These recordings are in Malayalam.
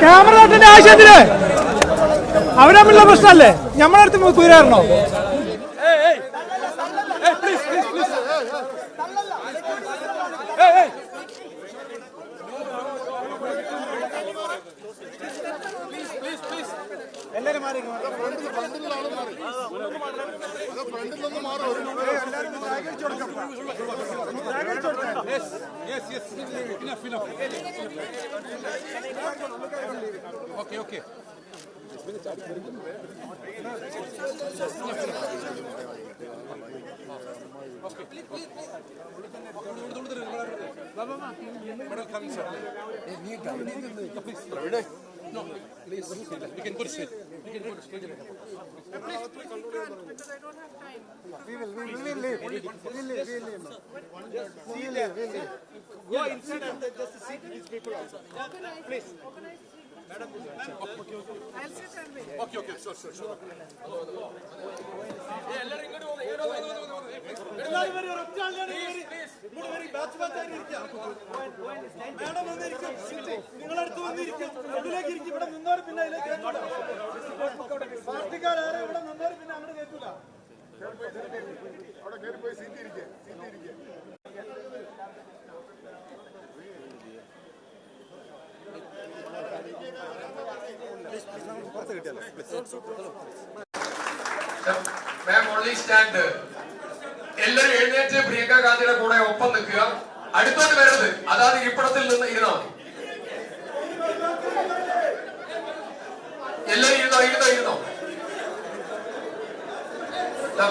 ക്യാമറത്തിന്റെ ആവശ്യത്തിൽ അവരമ്മിള്ള പ്രശ്നമല്ലേ? ഞമ്മളെ അടുത്ത് കുയറാറണോ ഏയ് ഏയ് ഏയ് പ്ലീസ് പ്ലീസ് പ്ലീസ് എല്ലാരും മാറി ഓക്കെ ഓക്കെ ഇവിടെ No, please, we can put it. We can put it straight. Please, please, you can't because I don't have time. We will, we will leave. We will leave. We will leave. We will leave. Go inside and just see these people also. Please. Madam. I'll sit and. Okay, okay, sure, sure, sure. എല്ലാവരും വരും ഒറ്റ ആളിലാണ് ഇങ്ങോട്ട് വരും ബാച്ച് ബാച്ചായിട്ട് ഇരിക്കാം മാഡം വന്നിരിക്കും ഇരിക്കും. ഇവിടെ നിന്നവർ പിന്നെ അതിലേക്ക് പാർട്ടിക്കാരെ ഇവിടെ നിന്നവർ പിന്നെ അങ്ങോട്ട് കേട്ടില്ല അവിടെ പോയി സീറ്റ് സീറ്റ് ഓൺലി സ്റ്റാൻഡ് എഴുന്നേറ്റ് പ്രിയങ്ക ഗാന്ധിയുടെ കൂടെ ഒപ്പം നിൽക്കുക. അടുത്തോട്ട് വരരുത്. അതാത് ഇപ്പടത്തിൽ നിന്ന് ഇരുന്നാൽ മതി. എല്ലാവരും ഇരുന്നോ ഇരുന്നോ ഇരുന്നോ?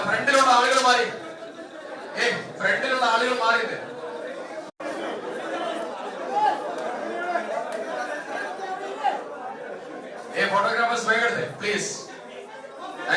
ഫ്രണ്ടിലുള്ള ആളുകൾ മാറി. ഏ ഫ്രണ്ടിലുള്ള ആളുകൾ മാറിയത് ഏ ഫോട്ടോഗ്രാഫേഴ്സ് വേഗം പ്ലീസ്